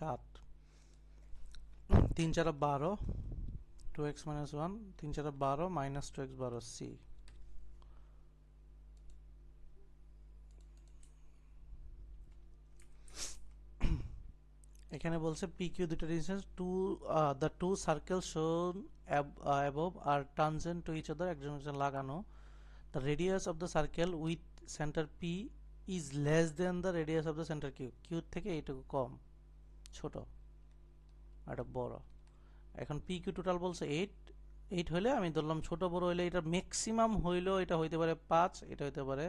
সাত। তিন চারা বারো টু এক্স মাইনাস ওয়ান তিন চারা বারো মাইনাস টু এক্স বারো সি এখানে বলছে পি কিউ দুটো distance to the two circle shown above R tangent to each other একজন একজন লাগানো। The radius of the circle with centre P is less than the radius of the centre Q কিউর থেকে এইটুকু কম। ছোট এটা বড়। এখন পি কিউ টোটাল বলছে এইট এইট হলে আমি ধরলাম ছোট বড় হইলে এটা ম্যাক্সিমাম হইলেও এটা হইতে পারে পাঁচ এটা হইতে পারে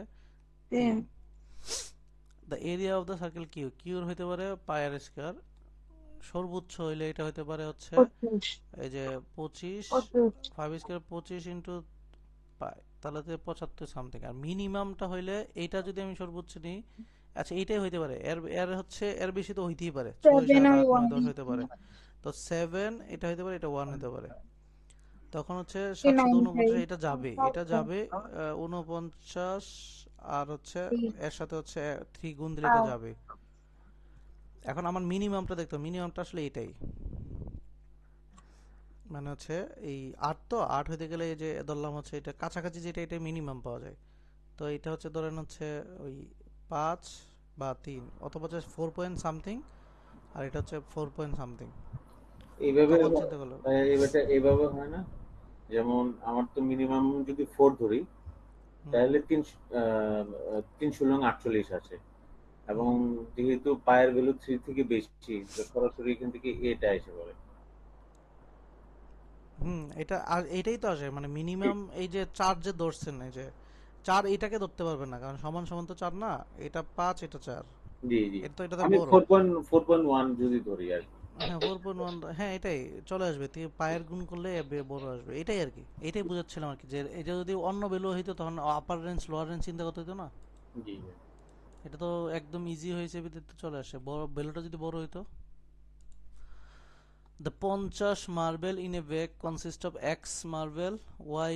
the area of the circle Q কিউর হইতে পারে পায়ার স্কয়ার সর্বোচ্চ হইলে এটা হইতে পারে হচ্ছে এই যে পঁচিশ ফাইভ স্কয়ার পঁচিশ ইন্টু পাই তাহলে পঁচাত্তর সামথিং আর মিনিমামটা হইলে এইটা যদি আমি সর্বোচ্চ নিই আচ্ছা এইটাই হইতে পারে। এর এর হচ্ছে এর বেশি তো হইতেই পারে। দশ হইতে পারে। তো সেভেন এটা হইতে পারে এটা ওয়ান হইতে পারে। তখন হচ্ছে সাতশো উনপঞ্চাশ এটা যাবে। এটা যাবে উনপঞ্চাশ আর হচ্ছে এর সাথে হচ্ছে থ্রি গুণ দিলে এটা যাবে। এখন আমার মিনিমামটা দেখতে মিনিমামটা আসলে এটাই। মানে হচ্ছে এই আট তো আট হইতে গেলে এই যে ধরলাম হচ্ছে এটা কাছাকাছি যেটা এটা মিনিমাম পাওয়া যায়। তো এটা হচ্ছে ধরেন হচ্ছে ওই পাঁচ বা তিন অথবা হচ্ছে ফোর পয়েন্ট সামথিং আর এটা হচ্ছে ফোর পয়েন্ট সামথিং এইভাবে এইভাবে এইভাবে হয় না। যেমন আমার তো মিনিমাম যদি ফোর ধরি তাহলে তিন তিন ষোলো আটচল্লিশ আছে। এবং যেহেতু পায়ের ভ্যালু থ্রি থেকে বেশি সরাসরি এখান থেকে এটা এসে পড়ে। হুম এটা আর এটাই তো আসে মানে মিনিমাম এই যে চার যে ধরছেন এই যে চার এটাকে ধরতে পারবেন না কারণ সমান সমান তো চার না এটা পাঁচ এটা চার। জি জি। এটা তো এটা তো বড়। Four point four point one যদি ধরি আর হ্যাঁ হ্যাঁ এটাই চলে আসবে তুই পায়ের গুণ করলে বড় আসবে এটাই আর কি এটাই বুঝাচ্ছিলাম আর কি যে এটা যদি অন্য ভ্যালু হইতো তখন আপার রেঞ্জ লোয়ার রেঞ্জ চিন্তা করতে হতো না? জি জি। এটা তো একদম ইজি হয়েছে বিদ্যুৎ চলে আসে। বড় ভ্যালুটা যদি বড় হইতো? দ্য পঞ্চাশ marble in a bag consist of X marble Y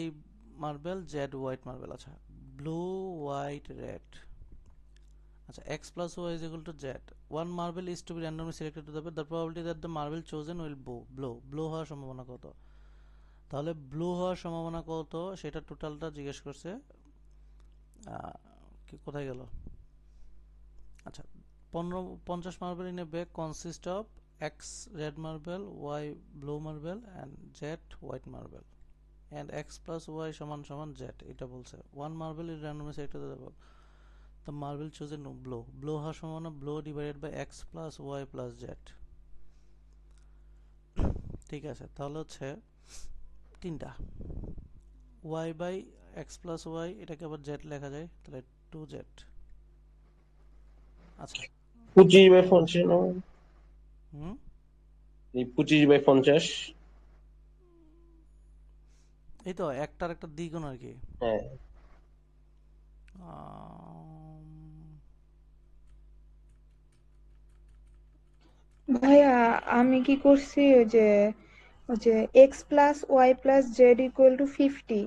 marble Z white marble আচ্ছা। ব্লু হোয়াইট রেড আচ্ছা X plus Y is equal to Z one marble is to be randomly selected to the the probability that the marble chosen will blue blue blue হওয়ার সম্ভাবনা কত? তাহলে blue হওয়ার সম্ভাবনা কত? সেটা টোটালটা জিজ্ঞেস করছে কোথায় গেল? আচ্ছা পনেরো, পঞ্চাশ marble in a bag consist of X red marble Y blue marble and Z white marble and X plus Y সমান সমান জেড এটা বলছে। One marble is randomly selected the marble chosen blue blue হওয়ার সম্ভাবনা blue divided by X plus Y plus Z ঠিক আছে তাহলে হচ্ছে তিনটা। Y by X plus Y এটাকে আবার জেড লেখা যায় তাহলে টু জেড আচ্ছা। পঁচিশ বাই পঞ্চাশ? হুম? পঁচিশ বাই পঞ্চাশ। এই তো একটার একটা দ্বিগুণ আর কি। হ্যাঁ। ভাইয়া আমি কি করছি ওই যে ওই যে X plus Y plus Z equal to fifty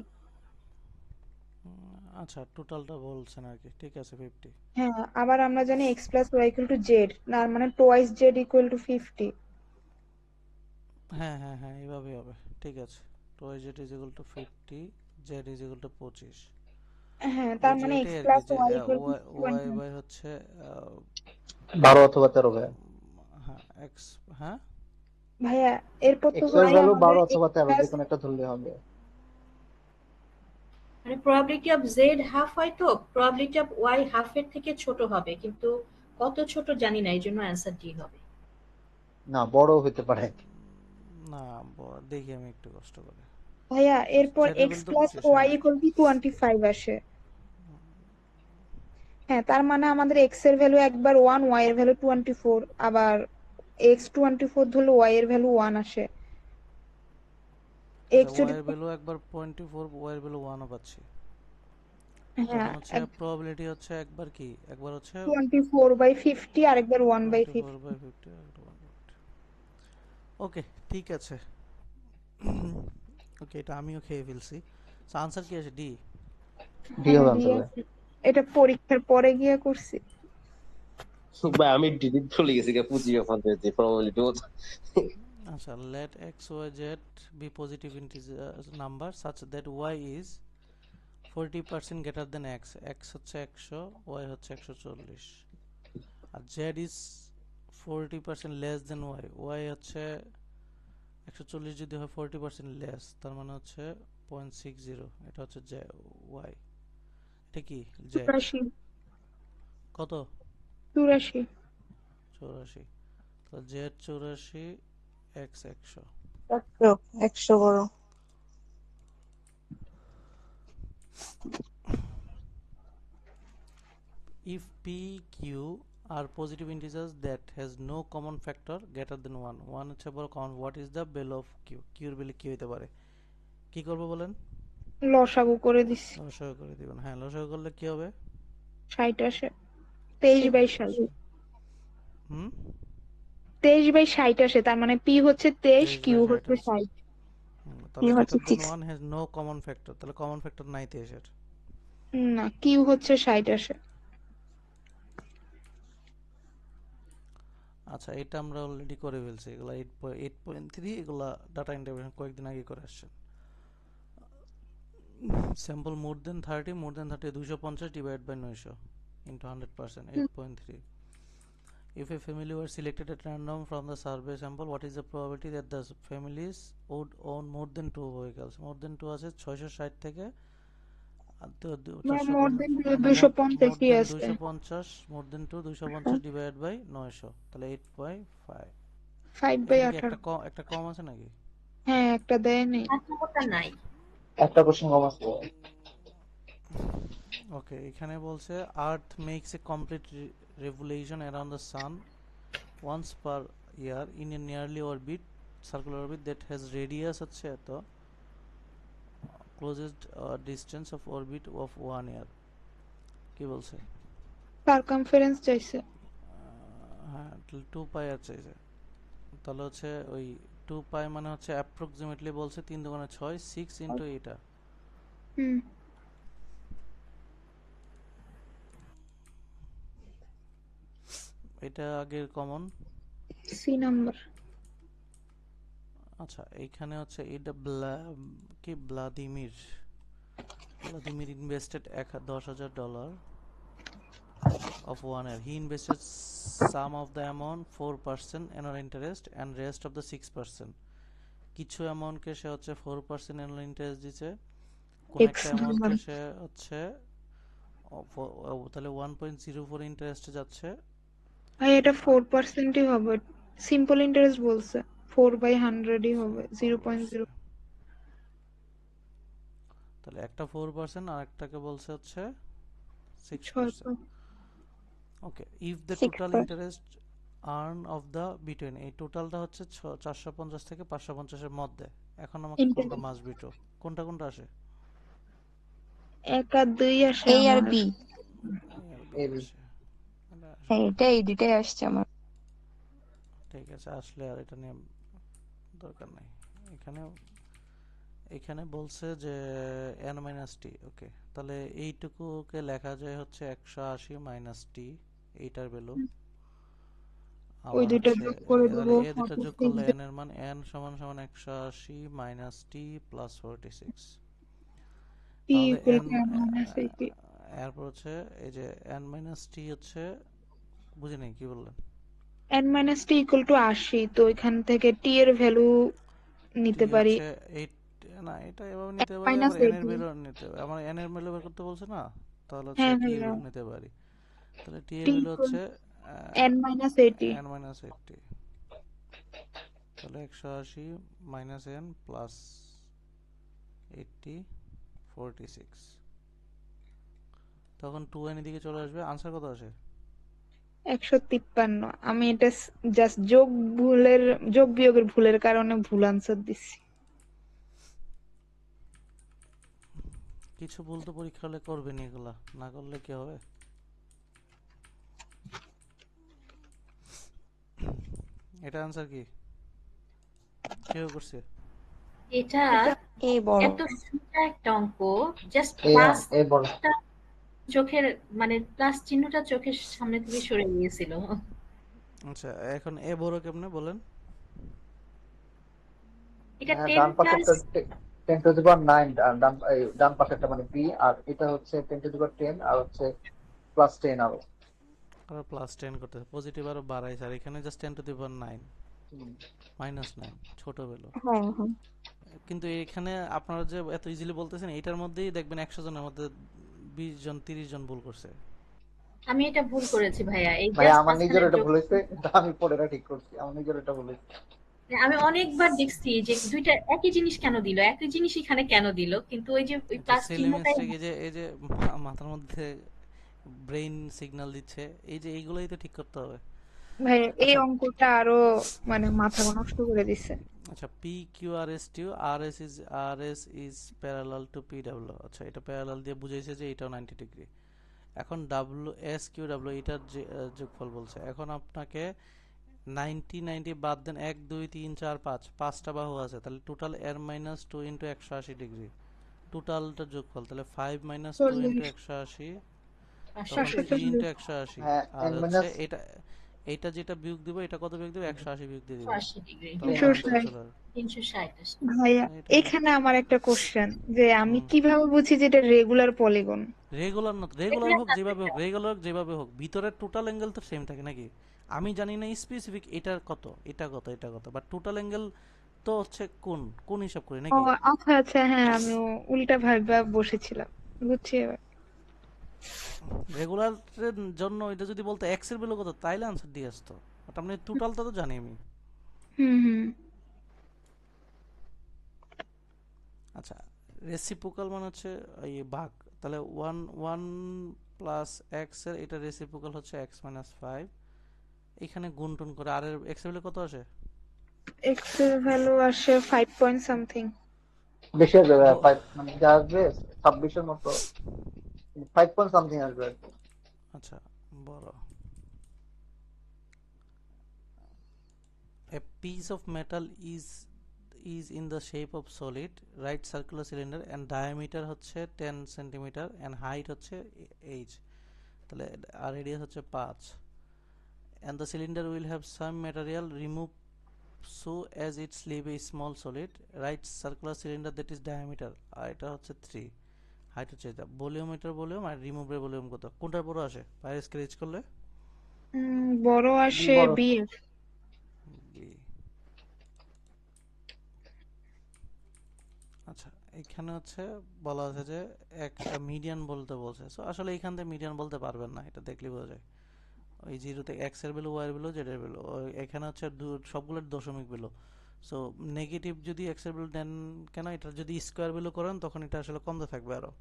আচ্ছা টোটালটা বলছেন আর কি ঠিক আছে ফিফটি হ্যাঁ আবার আমরা জানি X plus Y equal to Z না মানে twice Z equal to fifty হ্যাঁ হ্যাঁ হ্যাঁ এইভাবেই হবে ঠিক আছে। Two I Z is equal to fifty Z is equal to পঁচিশ। হ্যাঁ তার মানে X plus Y Y by হচ্ছে বারো অথবা তেরো ভাই হ্যাঁ এক্স হ্যাঁ? ভাইয়া এরপর তো এক্সের ভ্যালু বারো অথবা তেরো যে কোনো একটা ধরলে হবে। মানে প্রবাবিলিটি অফ জেড হাফ হয় তো প্রবাবিলিটি অফ ওয়াই হাফের থেকে ছোট হবে কিন্তু কত ছোট জানি না এই জন্য অ্যান্সার ডি হবে। না বড় হইতে পারে। না দেখি আমি একটু কষ্ট করে। ভাইয়া এরপর এক্স কিন্তু প্লাস হ্যাঁ। ইকুয়াল টু টোয়েন্টি ফাইভ আসে। হ্যাঁ তার মানে আমাদের এক্সের ভ্যালু একবার ওয়ান ওয়াই এর ভ্যালু টোয়েন্টি ফোর আবার এক্স টোয়েন্টি ফোর ধরলে ওয়াই এর ভ্যালু ওয়ান আসে। এক্স আচ্ছা যদি এর ভ্যালু একবার টোয়েন্টি ফোর ওয়াই এর ভ্যালু ওয়ানও পাচ্ছি। হ্যাঁ প্রবাবিলিটি হচ্ছে একবার কি? একবার হচ্ছে টোয়েন্টি ফোর বাই ফিফটি আর একবার one by twenty fifty four by fifty okay ঠিক আছে। ওকে এটা আমিও খেয়ে ফেলছি। আনসার কি আছে? ডি ডি হবে আনসার এটা পরীক্ষার পরে গিয়ে করছি। ভাই আমি ডিলিট ভুলে গেছি গা পঁচিশ বাই পঞ্চাশ যে প্রবাবিলিটি আচ্ছা let x y z be positive integer number such that y is 40% greater than x. x হচ্ছে 100 y হচ্ছে 140 আর z is 40% less than y. y হচ্ছে 140 যদি হয় 40% less তার মানে হচ্ছে 0.60 এটা হচ্ছে z y এটা কি চুরাশি। কত? চুরাশি। চৌরাশি। তো z চৌরাশি x একশো। একশো একশো বড়। If p q are positive integers that has no common factor greater than one one হচ্ছে বড় common what is the value of Q কিউর বেলে কি হতে পারে? কি করব বলেন? লসাগু করে দিছি। লসাগু করে দিবেন। হ্যাঁ লসাগু করলে কি হবে? ষাট আসে। তেইশ বাই সাজু হুম? তেইশ বাই ষাট আসে তার মানে পি হচ্ছে তেইশ কিউ হচ্ছে ষাট। ওয়ান হ্যাজ কমন ফ্যাক্টর তাহলে কমন ফ্যাক্টর নাই তেইশের। না কিউ হচ্ছে ষাট আসে। আচ্ছা এটা আমরা অলরেডি করে ফেলছি। এগুলা এইট এইট পয়েন্ট থ্রি এগুলা ডাটা ইন্টারভেশন কয়েকদিন আগে করে আসছেন। Sample more than thirty more than thirty দুশো পঞ্চাশ ডিভাইড বাই নয়শো into hundred percent eight point three If a family were selected at random from the survey sample, what is the probability that the families would own more than two vehicles? More than two আছে ছয়শো ষাট থেকে একটা কম একটা কম আছে নাকি হ্যাঁ একটা দেয় নেই একটা কোশ্চেন কম আছে ওকে এখানে বলছে earth makes a complete revolution around the sun once per year in a nearly orbit circular orbit that has radius হচ্ছে এত closest uh, distance of orbit of one year. কি বলছে? সার্কামফারেন্স চাইছে। হ্যাঁ two পাই আর চাইছে। তাহলে হচ্ছে ওই টু পাই মানে হচ্ছে অ্যাপ্রক্সিমেটলি বলছে তিন দোকানে ছয় সিক্স ইন্টু এইটা হুম। এটা আগের কমন সি নাম্বার আচ্ছা এইখানে হচ্ছে এটা ব্লা কি? ভ্লাদিমির ভ্লাদিমির ইনভেস্টেড এক দশ হাজার dollar of one year. He invested some of the amount four percent annual interest and rest of the six percent. কিছু অ্যামাউন্টকে সে হচ্ছে ফোর পার্সেন্ট অ্যানুয়াল ইন্টারেস্ট দিচ্ছে কোন একটা অ্যামাউন্টকে সে হচ্ছে তাহলে ওয়ান পয়েন্ট জিরো ফোর ইন্টারেস্টে যাচ্ছে। ভাই এটা ফোর পার্সেন্টই হবে। সিম্পল ইন্টারেস্ট বলছে। ফোর বাই হান্ড্রেডই হবে জিরো পয়েন্ট জিরো। তাহলে একটা ফোর পার্সেন্ট আর একটাকে বলছে হচ্ছে সিক্স ছয় percent okay if the total interest earn of the between এই টোটালটা হচ্ছে চারশো পঞ্চাশ থেকে পাঁচশো পঞ্চাশের মধ্যে। এখন আমাকে কোনটা মাস বিটো কোনটা কোনটা আসে? এক আর দুই আসে এ আর বি হ্যাঁ এটা এই দুটাই আসছে আমার। ঠিক আছে আসলে আর এটা নিয়ে দরকার নাই। এখানে এখানে বলছে যে এন মাইনাস টি ওকে তাহলে এইটুকুকে লেখা যায় হচ্ছে একশো আশি মাইনাস টি এইটার ভ্যালু ওই দুইটা যোগ করে দেবো, এ দুটো যোগ করলে এন এর মান এন সমান সমান n এরপর হচ্ছে এই যে এন মাইনাস টি হচ্ছে বুঝিনি কি বললেন? N minus T equal to আশি তো এখান থেকে টি এর ভ্যালু নিতে পারি। না এটা এভাবে নিতে পারি n এর ভ্যালু নিতে পারি। আমার n এর ভ্যালু বের করতে বলছে না? তাহলে হচ্ছে হ্যাঁ, t এর। ভ্যালু নিতে পারি। তাহলে t এর ভ্যালু হচ্ছে N minus eighty n minus eighty তাহলে একশো আশি minus N plus eighty forty six তখন টু এন এদিকে চলে আসবে। আনসার কত আসে? একশো তিপ্পান্ন। আমি এটা জাস্ট যোগ ভুলের যোগ বিয়োগের ভুলের কারণে ভুল আনসার দিচ্ছি কিছু ভুল তো পরীক্ষা হলে করবেন এগুলা না করলে কি হবে? এটা আনসার কি? কেউ করছে? এটা এই বড়। এত সোজা একটা অঙ্ক জাস্ট বড়। চোখের মানে প্লাস চিহ্নটা চোখের সামনে থেকে সরে গিয়েছিল। আচ্ছা এখন এ বড় কেমনে বলেন? এটা হ্যাঁ, ডান পাশেরটা ten to the power nine ডান এই ডান পাশেরটা মানে বি আর এটা হচ্ছে ten to the power ten আর হচ্ছে প্লাস টেন আরও। আর প্লাস টেন করতে পজিটিভ আরও বাড়াইছে আর এখানে just ten to the power nine minus nine ছোট বেলো। হ্যাঁ হ্যাঁ। কিন্তু এখানে আপনারা যে এত ইজিলি বলতেছেন এটার মধ্যেই দেখবেন একশো জনের মধ্যে বিশ জন তিরিশ জন ভুল করছে। আমি এটা ভুল করেছি ভাইয়া। এই ভাই আমার নিজের এটা ভুল হয়েছে এটা আমি পরে এটা ঠিক করছি আমার নিজের এটা ভুল হয়েছে। আমি অনেকবার দেখছি যে দুইটা একই জিনিস কেন দিল একই জিনিস এখানে কেন দিল কিন্তু ওই যে ওই প্লাস ছেলে চিহ্নটাই এই যে এই যে মাথার মধ্যে ব্রেইন সিগন্যাল দিচ্ছে এই যে এইগুলোই তো ঠিক করতে হবে। ভাই এই অঙ্কটা আরও মানে মাথা নষ্ট করে দিছে। আচ্ছা P Q R S tube R S is R S is parallel to P W আচ্ছা এটা প্যারালাল দিয়ে বুঝাইছে যে এটাও নাইনটি ডিগ্রি এখন ডাব্লিউ এস কিউ ডাব্লিউ এটার যে যোগফল বলছে। এখন আপনাকে নাইনটি নাইনটি বাদ দেন এক দুই তিন চার পাঁচ পাঁচটা বাহু আছে তাহলে টোটাল এর মাইনাস টু ইন্টু একশো আশি ডিগ্রি টোটালটা যোগফল তাহলে ফাইভ মাইনাস টু ইন্টু একশো আশি ইন্টু একশো আশি। হ্যাঁ, আর হচ্ছে এটা এটা যেটা বিয়োগ দিব এটা কত বিয়োগ দিব? একশো আশি বিয়োগ দিয়ে দিব। আশি ডিগ্রি তখন তিনশো answer ষাট। চলে আসবে। তিনশো ষাট ভাইয়া এখানে আমার একটা কোশ্চেন যে আমি কীভাবে বুঝি যে এটা রেগুলার পলিগন রেগুলার না রেগুলার হোক যেভাবে হোক। রেগুলার যেভাবে হোক ভিতরের টোটাল অ্যাঙ্গেল তো সেম থাকে নাকি? আমি জানি না স্পেসিফিক এটা কত এটা কত এটা কত বাট টোটাল অ্যাঙ্গেল তো হচ্ছে কোন কোন হিসাব করে নাকি? আচ্ছা আচ্ছা হ্যাঁ আমি উল্টা ভাইবা বসেছিলাম বুঝছি এবার। রেগুলারের জন্য এটা যদি বলতো এক্সের ভ্যালু কত তাইলে আনসার দিয়ে আসতো। বাট আপনি টোটালটা তো জানি আমি। হুম আচ্ছা রেসিপ্রোকাল মানে হচ্ছে এই ভাগ। তাহলে ওয়ান ওয়ান প্লাস এক্সের এটা রেসিপ্রোকাল হচ্ছে এক্স মাইনাস ফাইভ এখানে গুণ টুন করে আর এর এক্সের ভ্যালু কত আসে? এক্সের ভ্যালু আসে ফাইভ পয়েন্ট সামথিং বেশি আসবে ভাই, মানে যা আসবে ছাব্বিশের মতো। ফাইভ পয়েন্ট সামথিং আসবে। আচ্ছা বড় A piece of metal is is in the shape of solid right circular cylinder and diameter হচ্ছে 10 সেন্টিমিটার and height হচ্ছে h তাহলে আর রেডিয়াস হচ্ছে 5 and the cylinder will have some material removed so as it leave a small solid right circular cylinder that is diameter আর এটা হচ্ছে 3 height হচ্ছে এটা। ভলিউমিটার volume আর রিমুভের volume কত? কোনটার বড় আসে? বাইরে স্ক্র্যাচ করলে? বড় আসে বি বি। আচ্ছা এখানে হচ্ছে বলা আছে যে একটা মিডিয়ান বলতে বলছে। সো আসলে এখান থেকে মিডিয়ান বলতে পারবেন না এটা দেখলে বোঝা যায়। ওই জিরোতে এক্সের ভ্যালু ওয়াই এর ভ্যালু জেড এর ভ্যালু এখানে হচ্ছে সবগুলোর দশমিক ভ্যালু সো নেগেটিভ যদি এক্সের ভ্যালু দেন কেন? এটা যদি স্কোয়ার ভ্যালু করেন তখন এটা আসলে কমতে থাকবে আরও।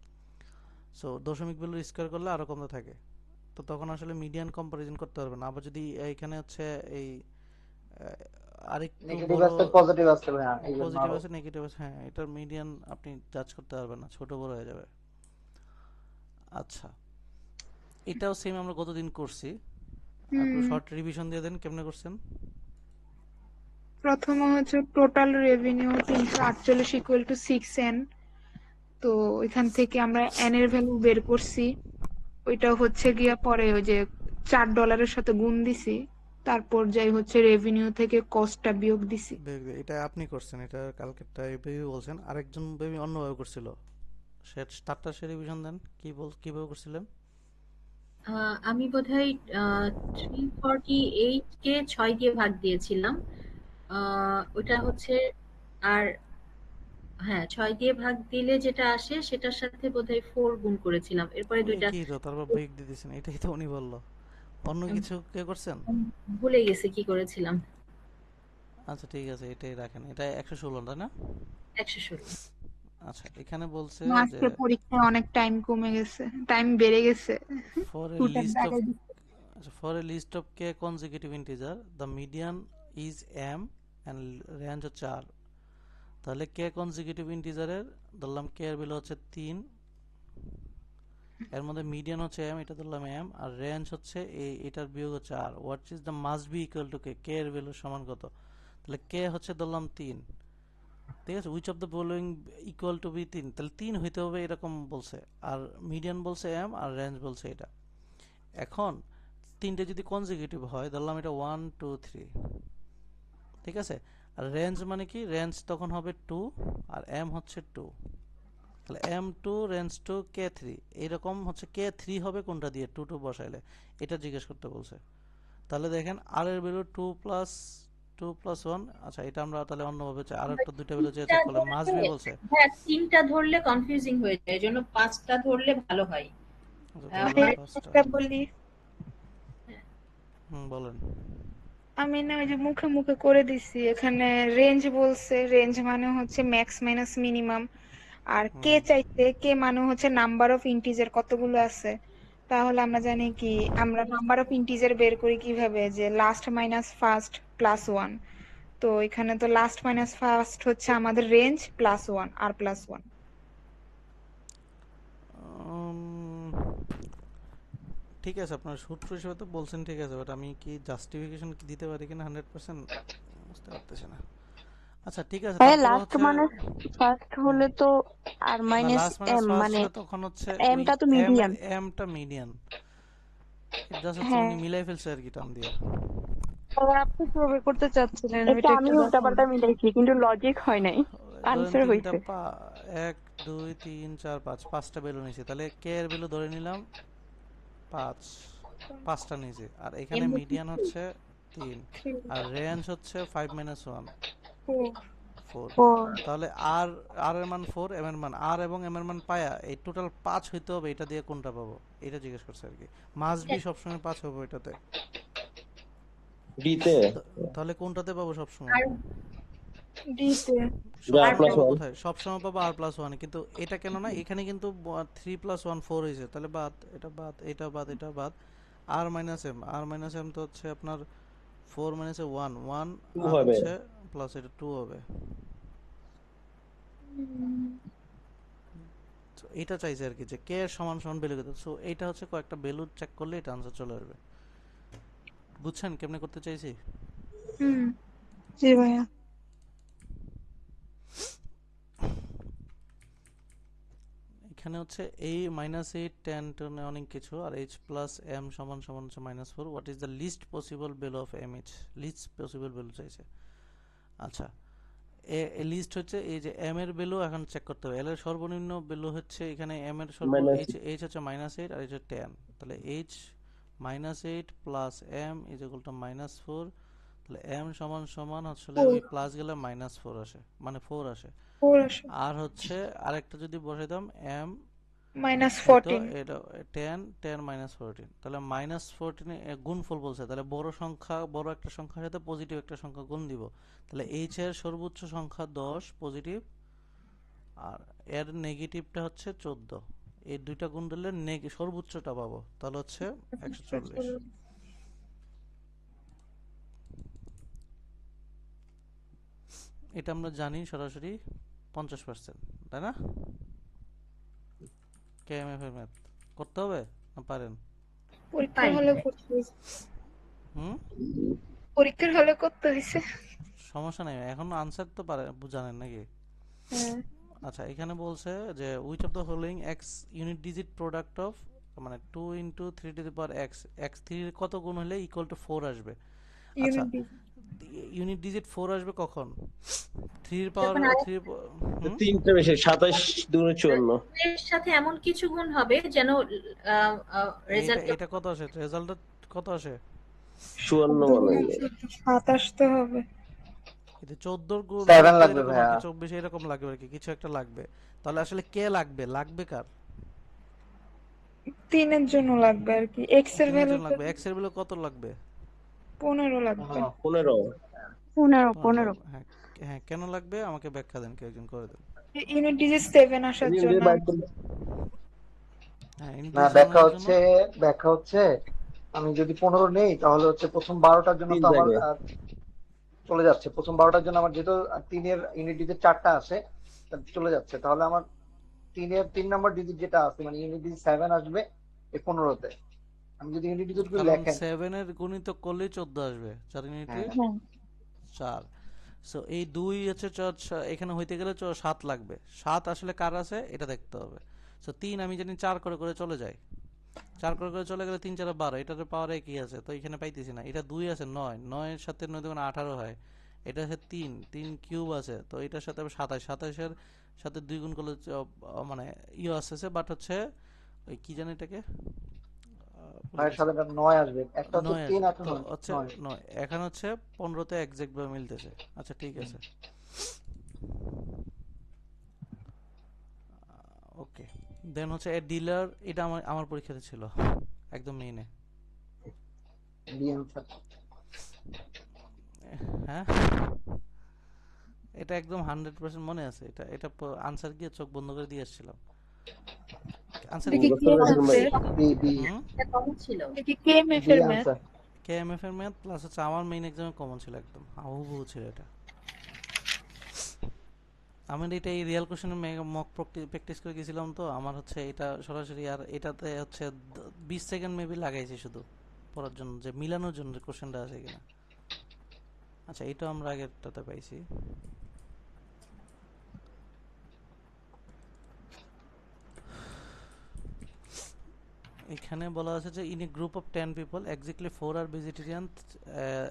সো দশমিক ভ্যালু স্কোয়ার করলে আরও কমতে থাকে। তো তখন আসলে মিডিয়ান কম্পারিজন করতে পারবেন আবার যদি এখানে হচ্ছে এই আরেকটু নেগেটিভ পজিটিভ হ্যাঁ পজিটিভ আছে নেগেটিভ আছে হ্যাঁ এটার মিডিয়ান আপনি জাজ করতে পারবেন না ছোট বড় হয়ে যাবে। আচ্ছা এটাও সেম আমরা গতদিন করছি। হুম। শর্ট রিভিশন দিয়ে দেন কেমনে করছেন? প্রথমে হচ্ছে টোটাল রেভিনিউ তিনশো আটচল্লিশ ইকুয়াল টু সিক্স এন তো এখান থেকে আমরা এন এর ভ্যালু বের করছি। ওইটা হচ্ছে গিয়া পরে ওই যে চার ডলারের সাথে গুণ দিছি। তারপর যাই হচ্ছে রেভিনিউ থেকে কস্টটা বিয়োগ দিছি। এটা আপনি করছেন এটা কালকেরটা বেবি বলছেন। আরেকজন বেবি অন্যভাবে করছিল। সে তারটা সে রিভিশন দেন। কি বল কীভাবে করছিলেন? আহ, আমি বোধহয় থ্রি ফর্টি এইট কে ছয় দিয়ে ভাগ দিয়েছিলাম। ওটা হচ্ছে আর হ্যাঁ ছয় দিয়ে ভাগ দিলে যেটা আসে সেটার সাথে বোধহয় ফোর গুণ করেছিলাম। এরপরে দুইটা কি তো? তারপর ব্রেক দিয়ে দিয়েছেন। এটাই তো উনি বলল। অন্য কিছু কে করছেন? ভুলে গেছি কি করেছিলাম। আচ্ছা ঠিক আছে এটাই রাখেন। এটা একশো ষোলো তাই না? একশো ষোলো। আচ্ছা এখানে বলছে আজকে পরীক্ষায় অনেক টাইম কমে গেছে টাইম বেড়ে গেছে। For a দুটার list of জায়গায় দিচ্ছে। আচ্ছা, for a list of k consecutive integer? And range হচ্ছে r. তাহলে consecutive integer এর ধরলাম k এর ভ্যালু হচ্ছে 3 এর মধ্যে মিডিয়ান হচ্ছে m, এটা ধরলাম m, আর রেঞ্জ হচ্ছে এই এটার বিয়োগ হচ্ছে r what is the must be equal to k k এর ভ্যালু সমান কত? তাহলে k হচ্ছে ধরলাম তিন। ঠিক আছে which of the following equal to B তিন? তাহলে তিন হইতে হবে এরকম বলছে, আর মিডিয়ান বলছে এম আর রেঞ্জ বলছে এটা। এখন তিনটে যদি কনজিকিউটিভ হয়, ধরলাম এটা ওয়ান টু থ্রি ঠিক আছে? আর রেঞ্জ মানে কি? রেঞ্জ তখন হবে টু আর এম হচ্ছে টু তাহলে M two range two K three এইরকম হচ্ছে কে থ্রি হবে কোনটা দিয়ে? টু টু বসাইলে। এটা জিজ্ঞেস করতে বলছে। তাহলে দেখেন আর এর value two plus two plus one আচ্ছা এটা আমরা তাহলে অন্যভাবে চাই। আর একটা দুইটা ভ্যালু চেক করলে মাস বি বলছে। হ্যাঁ তিনটা ধরলে কনফিউজিং হয়ে যায়। এজন্য পাঁচটা ধরলে ভালো হয়। আচ্ছা, বলি। হুম বলেন। আমি না ওই যে মুখে মুখে করে দিছি। এখানে রেঞ্জ বলছে রেঞ্জ মানে হচ্ছে ম্যাক্স মাইনাস মিনিমাম আর কে চাইতে কে মানে হচ্ছে নাম্বার অফ ইন্টিজার কতগুলো আছে? তাহলে আমরা জানি কি আমরা নাম্বার অফ ইন্টিজার বের করি কীভাবে? যে last minus first plus one তো এখানে তো লাস্ট মাইনাস ফার্স্ট হচ্ছে আমাদের রেঞ্জ প্লাস ওয়ান আর প্লাস ওয়ান ঠিক আছে আপনার সূত্র হিসেবে তো বলছেন ঠিক আছে বাট আমি কি জাস্টিফিকেশন দিতে পারি কিনা হান্ড্রেড পার্সেন্ট বুঝতে পারতেছি না। আচ্ছা ঠিক আছে ভাইয়া লাস্ট মানে ফার্স্ট হলে তো আর মাইনাস এম মানে তখন হচ্ছে M টা তো median। এমটা মিডিয়ান জাস্ট হচ্ছে হ্যাঁ। উনি মিলাই ফেলছে আর কি টান দিয়ে। আর আপনি কীভাবে করতে চাচ্ছিলেন এটা আমি উল্টা পাল্টা মিলাইছি কিন্তু লজিক হয় নাই। তিনটা হইছে। এক দুই তিন চার পাঁচ পাঁচটা বেলু নিয়েছি। তাহলে কে এর বেলু ধরে নিলাম। পাঁচ পাঁচটা নিয়েছি আর এখানে মিডিয়ান হচ্ছে তিন। আর রেঞ্জ হচ্ছে ফাইভ মাইনাস ওয়ান তাহলে আর আর এর মান ফোর এম এর মান আর এবং এম এর মান পায়া এই টোটাল পাঁচ হইতে হবে এটা দিয়ে কোনটা পাবো? এটা জিজ্ঞেস করছে আর কি। মাস বি সবসময় পাঁচ হবে এটাতে ডিতে তাহলে কোনটাতে পাবো সবসময়? আর ডিতে যা সবসময় পাবো আর প্লাস ওয়ান কিন্তু এটা কেন না এখানে কিন্তু থ্রি প্লাস ওয়ান ফোর হয়েছে। তাহলে বাদ এটা বাদ এটা বাদ এটা বাদ। আর মাইনাস এম আর মাইনাস এম তো হচ্ছে আপনার ফোর মাইনাসে ওয়ান ওয়ান। হচ্ছে প্লাস এটা টু হবে। এটা চাইছে আর কি যে কে এর সমান সমান ভ্যালু কত। সো এটা হচ্ছে কয়েকটা ভ্যালু চেক করলে এটা আনসার চলে আসবে। বুঝছেন? কেমনে করতে চাইছি? হুম। জি ভাইয়া। এখানে হচ্ছে এই মাইনাস এইট টেন টেন অনেক কিছু আর এইচ প্লাস এম সমান সমান হচ্ছে minus four what is the least possible value of M H least possible value চাইছে। আচ্ছা এ লিস্ট হচ্ছে এই যে এম এর ভ্যালু এখন চেক করতে হবে। এল এর সর্বনিম্ন ভ্যালু হচ্ছে এখানে এম এর সর্ব Minus এইচ এইচ হচ্ছে মাইনাস এইট আর এইচ হচ্ছে টেন তাহলে H minus eight plus M is equal to minus four তাহলে এম সমান সমান আসলে ওই প্লাস গেলে মাইনাস ফোর আসে মানে ফোর আসে। আর হচ্ছে আরেকটা যদি বসাইতাম এম মাইনাস ফোরটিন এটা টেন টেন মাইনাস ফোরটিন তাহলে মাইনাস ফোরটিনে গুণফল বলছে তাহলে বড় সংখ্যা বড় একটা সংখ্যার সাথে পজিটিভ একটা সংখ্যা গুণ দিব। তাহলে এইচ এর সর্বোচ্চ সংখ্যা দশ পজিটিভ আর এর নেগেটিভটা হচ্ছে চোদ্দ। এই দুইটা গুণ দিলে সর্বোচ্চটা পাবো। তাহলে হচ্ছে একশো চল্লিশ। এটা আমরা জানি সরাসরি। পঞ্চাশ পার্সেন্ট তাই না? কেএমএফ এর ম্যাথ করতে হবে না পারেন? পরীক্ষার হলে করতে হয়েছে হুম? পরীক্ষার হলে করতে হয়েছে সমস্যা নেই এখন আনসার তো পারে জানেন নাকি? হ্যাঁ। আচ্ছা এখানে বলছে যে which of the following X unit digit product of মানে two into three to the power X X থ্রির কত গুণ হলে ইকুয়াল টু ফোর আসবে? আচ্ছা। ইউনিট ইউনিট ডিজিট ফোর আসবে কখন? থ্রির পাওয়ার যখন আরেক- তিনটা বেশি সাতাশ দুগুণে চুয়ান্ন। এর সাথে এমন কিছু গুণ হবে যেন রেজাল্ট এটা কত আসে? রেজাল্টটা কত আসে? চুয়ান্ন মানে সাতাশ তো হবে। কিন্তু চোদ্দোর গুণ Seven লাগবে কি, চব্বিশ এরকম লাগবে আর কি? কিছু একটা লাগবে। তাহলে আসলে কে লাগবে? লাগবে কার? তিনের জন্য লাগবে আর কি। এক্সের ভ্যালু লাগবে। এক্সের ভ্যালু কত লাগবে? পনেরো লাগবে। পনেরো। পনেরো পনেরো পনেরো। হ্যাঁ হ্যাঁ কেন লাগবে? আমাকে ব্যাখ্যা দেন কেউ একজন করে দেন। ইউনিট ডিজিট সেভেন আসার জন্য। হ্যাঁ না ব্যাখ্যা হচ্ছে ব্যাখ্যা হচ্ছে আমি যদি পনেরো নেই তাহলে হচ্ছে প্রথম বারোটার জন্য তো আমার চলে যাচ্ছে। প্রথম বারোটার জন্য আমার যেহেতু তিনের ইউনিট ডিজিট চারটা তা চলে যাচ্ছে। তাহলে আমার তিনের তিন নম্বর ডিজিট যেটা আছে মানে ইউনিট ডিজিট সেভেন আসবে এই পনেরোতে। আমি যদি ইউনিট ডিজিট লেখেন সেভেন এর গুণিত করলেই চোদ্দ আসবে চার ইউনিটে হ্যাঁ। হ্যাঁ। সো এই দুই হচ্ছে চ- এখানে হইতে গেলে চ- সাত লাগবে। সাত আসলে কার আছে? এটা দেখতে হবে। সো তিন আমি জানি চার করে করে চলে যায় চার করে করে চলে গেলে তিন চার বারো। এটার পাওয়ার কি আছে তো এখানে পাইতেছি না। এটা দুই আছে নয়। নয়ের সাথে নয় দেখুন আঠারো হয়। এটা আছে তিন। তিন কিউব আছে তো এটার সাথে আবার সাতাশ। সাতাশের সাথে দুই গুণ করলে মানে ইয়ে আসতেছে বাট হচ্ছে ওই কি জানি এটাকে? আহ, ভুলে নয়ের গেছি। সাথে নয় আসবে। একটা হচ্ছে তিন একটা হচ্ছে নয়। নয়। এখন হচ্ছে পনেরোতে একজ্যাক্ট ভাবে মিলতেছে। আচ্ছা ঠিক আছে। ওকে দেন হচ্ছে এ ডিলার এটা আমার আমার পরীক্ষাতে ছিল। একদম মেইনে হ্যাঁ? এটা একদম হান্ড্রেড পার্সেন্ট মনে আছে। এটা এটা আনসার গিয়ে চোখ বন্ধ করে দিয়ে আসছিলাম। আনসার কেএমএফ এর ম্যাথ প্লাস হচ্ছে আমার মেইন এক্সামে কমন ছিল একদম। ছিল এটা। আমি এটা এই রিয়েল কোশ্চেনের মক প্র্যাকটিস করে গেছিলাম তো। আমার হচ্ছে এটা সরাসরি আর এটাতে হচ্ছে বিশ সেকেন্ড মেবি লাগাইছি শুধু পড়ার জন্য যে মিলানোর জন্য কোশ্চেনটা আছে কিনা। আচ্ছা এটা আমরা আগেরটাতে পাইছি। এখানে বলা আছে যে in a group of ten people exactly four are vegetarian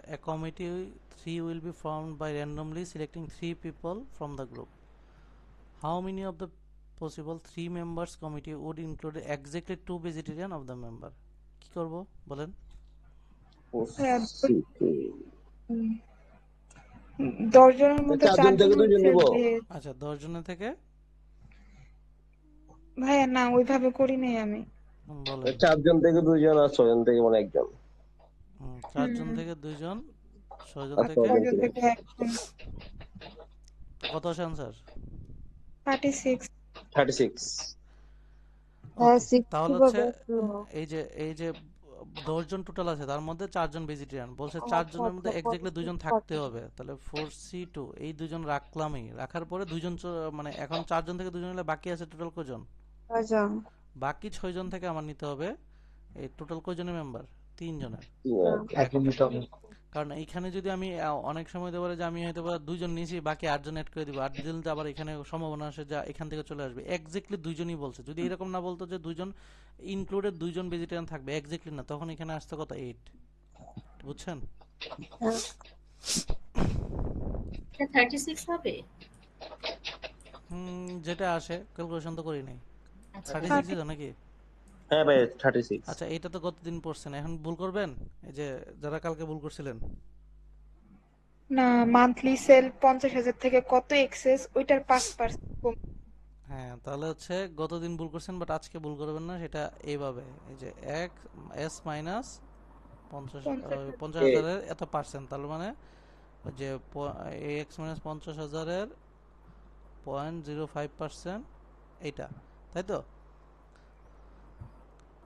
a committee three will be formed by randomly selecting three people from the group how many of the possible three members committee would include exactly two vegetarian of the member কি করব? বলেন। হ্যাঁ, উম, দশ জনের মধ্যে। আচ্ছা দশ জনের থেকে? ভাইয়া না ওইভাবে করি নাই আমি। চারজন থেকে দুইজন আর ছয়জন থেকে মানে একজন। চারজন থেকে দুইজন ছয়জন থেকে কত আছে হ্যাঁ তাহলে হচ্ছে এই যে এই যে দশজন টোটাল আছে তার মধ্যে চারজন ভেজিটেরিয়ান বলছে চারজনের মধ্যে এক্স্যাক্টলি দুজন থাকতে হবে। তাহলে ফোর সি টু এই দুজন রাখলামই। রাখার পরে দুজন চ- মানে এখন চারজন থেকে দুজন হলে বাকি আছে টোটাল কজন? ছয়জন। বাকি ছয়জন থেকে আমার নিতে হবে। এই টোটাল কজনের মেম্বার তিনজনের। একই নিতে কারণ এইখানে যদি আমি অনেক সময় হতে পারে যে আমি হয়তো বা দুইজন নিয়েছি বাকি আটজন অ্যাড করে দিব। আট দিলে তো আবার এখানে সম্ভাবনা আছে যা এখান থেকে চলে আসবে। এক্স্যাক্টলি দুইজনই বলছে। যদি এরকম না বলতো যে দুইজন ইনক্লুডেড দুইজন ভেজিটেরিয়ান থাকবে এক্স্যাক্টলি না। তখন এখানে আসতে কত এইট বুঝছেন? হ্যাঁ। থার্টি সিক্স হবে হুম যেটা আসে ক্যালকুলেশন তো করি নাই। আচ্ছা থার্টি সিক্স তো নাকি? হ্যাঁ ভাই থার্টি সিক্স আচ্ছা এটা তো কতদিন পড়ছেন? এখন ভুল করবেন? এই যে যারা কালকে ভুল করছিলেন। না মান্থলি সেল পঞ্চাশ হাজার থেকে কত এক্সেস ওইটার পাঁচ পার্সেন্ট হ্যাঁ তাহলে হচ্ছে গতদিন ভুল করছেন বাট আজকে ভুল করবেন না সেটা এইভাবে। এই যে এক এস মাইনাস পঞ্চাশ পঞ্চাশ আহ, পঞ্চাশ এ। হাজারের এত পার্সেন্ট তার মানে ওই যে এক্স মাইনাস পঞ্চাশ হাজারের পয়েন্ট জিরো ফাইভ পার্সেন্ট এইটা। তাই তো?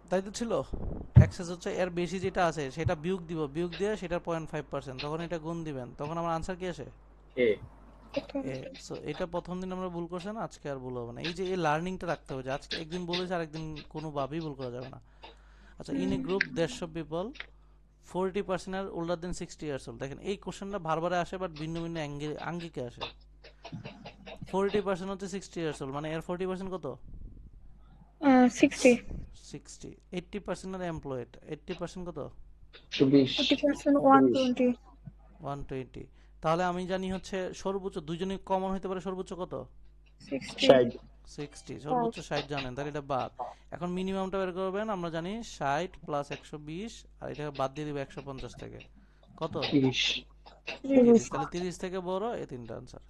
তাই তো ছিল? এক্সেস হচ্ছে এর বেশি যেটা আছে সেটা বিয়োগ দিব বিয়োগ দিয়ে সেটা পয়েন্ট ফাইভ পার্সেন্ট তখন এটা গুণ দিবেন। তখন আমার আনসার কি আসে? এ এ সো এটা প্রথম দিন আমরা ভুল করছেন আজকে আর ভুল হবে না। এই যে এই লার্নিংটা রাখতে হবে আজকে একদিন বলেছে আরেকদিন কোনোভাবেই ভুল করা যাবে না। আচ্ছা ইন এ গ্রুপ দেড়শো people forty percent are older than sixty years old দেখেন এই কোশ্চেনটা বারবার আসে বাট ভিন্ন ভিন্ন অ্যাঙ্গেল আঙ্গিকে আসে। ফোরটি পার্সেন্ট হচ্ছে সিক্সটি ইয়ার্স ওল্ড মানে এর ফোরটি পার্সেন্ট কত? Sixty sixty eighty percent are employed eighty percent কত? চব্বিশ। Forty percent one twenty one twenty তাহলে আমি জানি হচ্ছে সর্বোচ্চ দুজনই কমন হতে পারে সর্বোচ্চ কত? সিক্সটি ষাট। সিক্সটি সর্বোচ্চ ষাট জানেন তাহলে এটা বাদ। এখন মিনিমামটা বের করবেন আমরা জানি ষাট প্লাস একশো বিশ আর এটাকে বাদ দিয়ে দিবে একশো পঞ্চাশ থেকে। কত? তিরিশ। তিরিশ। তাহলে তিরিশ থেকে বড় এই তিনটা আনসার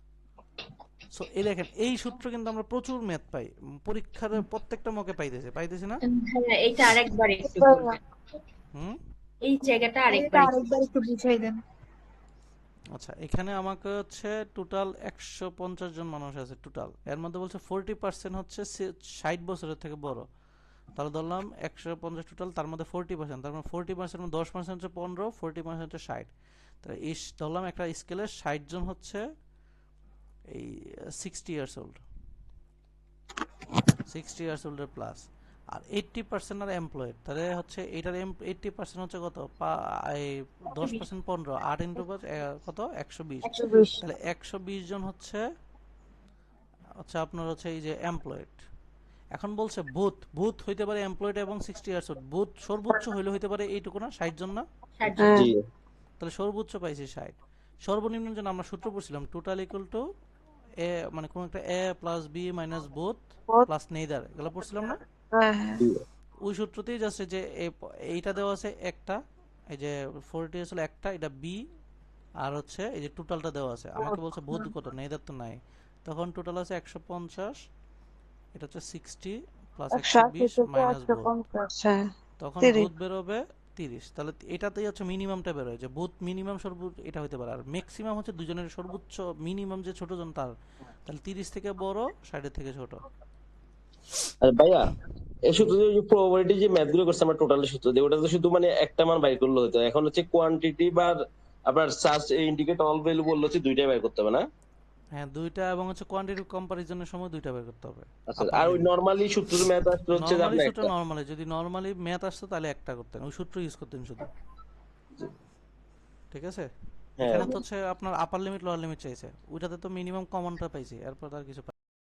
সো এই দেখেন এই সূত্র কিন্তু আমরা প্রচুর ম্যাথ পাই। পরীক্ষার প্রত্যেকটা মকে পাইতেছে পাইতেছি না? হ্যাঁ এইটা আরেকবার একটু হুম? এই জায়গাটা আরেকবার একটু- আরেকবার একটু বুঝাই দেন। আচ্ছা এখানে আমাকে হচ্ছে টোটাল একশো পঞ্চাশ জন মানুষ আছে টোটাল এর মধ্যে বলছে ফোরটি পার্সেন্ট হচ্ছে ষাট বছরের থেকে বড়। তাহলে ধরলাম একশো পঞ্চাশ টোটাল তার মধ্যে ফোরটি পার্সেন্ট তার মানে ফোরটি পার্সেন্ট দশ পার্সেন্ট হচ্ছে পনেরো ফোরটি পার্সেন্ট হচ্ছে ষাট। তাহলে এই ধরলাম একটা স্কেলে ষাট জন হচ্ছে এই sixty years old sixty years ওল্ডের plus আর এইট্টি পার্সেন্ট আর এমপ্লয়েড তাহলে হচ্ছে এটার এইট্টি পার্সেন্ট হচ্ছে কত? দশ পার্সেন্ট পনেরো। আট ইন্টু কত? একশো বিশ। তাহলে একশো বিশ জন হচ্ছে হচ্ছে আপনার হচ্ছে এই যে এমপ্লয়েড এখন বলছে বুথ ভূত হইতে পারে এমপ্লয়েড এবং সিক্সটি ইয়ার্স বুথ সর্বোচ্চ হইলে হইতে পারে এইটুকু না? ষাট জন না? তাহলে সর্বোচ্চ পাইছি ষাট। সর্বনিম্ন জন্য আমরা সূত্র পড়ছিলাম টোটাল ইকুয়াল টু এ মানে কোন একটা A plus B minus both. Plus neither এগুলো পড়ছিলাম না? হ্যাঁ হ্যাঁ। ওই সূত্রতেই যাচ্ছে যে এইটা দেওয়া আছে একটা এই যে ফোরটি আসলে একটা এটা বি আর হচ্ছে এই যে টোটালটা দেওয়া আছে। আমাকে বলছে বোধ কত? নেইদার তো নাই। তখন টোটাল আছে একশো পঞ্চাশ এটা হচ্ছে সিক্সটি প্লাস একশো বিশ মাইনাস বোধ হ্যাঁ। তখন। বুথ বেরোবে তিরিশ। তাহলে এটাতেই হচ্ছে মিনিমামটা বেরোয় যে বুথ মিনিমাম সর্বোচ্চ এটা হতে পারে। আর ম্যাক্সিমাম হচ্ছে দুজনের সর্বোচ্চ মিনিমাম যে ছোট জন তার। তাহলে তিরিশ থেকে বড় ষাটের থেকে ছোট। আর ভাইয়া এই সূত্র যে প্রবাবিলিটি যে করছে, আমরা টোটাল সূত্র দিয়ে ওটা তো শুধু মানে একটা মান বাইর করলে হতো এখন হচ্ছে কোয়ান্টিটি বা আপনার সার্চ ইন্ডিকেট অল ভ্যালু বলল হচ্ছে দুইটাই বাইর করতে হবে না? হ্যাঁ দুইটা এবং হচ্ছে কোয়ান্টিটি কম্পারিজনের সময় দুইটা বের করতে হবে। আচ্ছা আর ওই নরমালি সূত্র ম্যাথ আসতে হচ্ছে সূত্র একটা। নরমালি যদি নরমালি ম্যাথ আসতো তাহলে একটা করতেন ওই সূত্র ইউজ করতেন শুধু। ঠিক আছে? হ্যাঁ। এখানে তো হচ্ছে আপনার আপার লিমিট লোয়ার লিমিট চাইছে। ওইটাতে তো মিনিমাম কমনটা পাইছি এরপর আর কিছু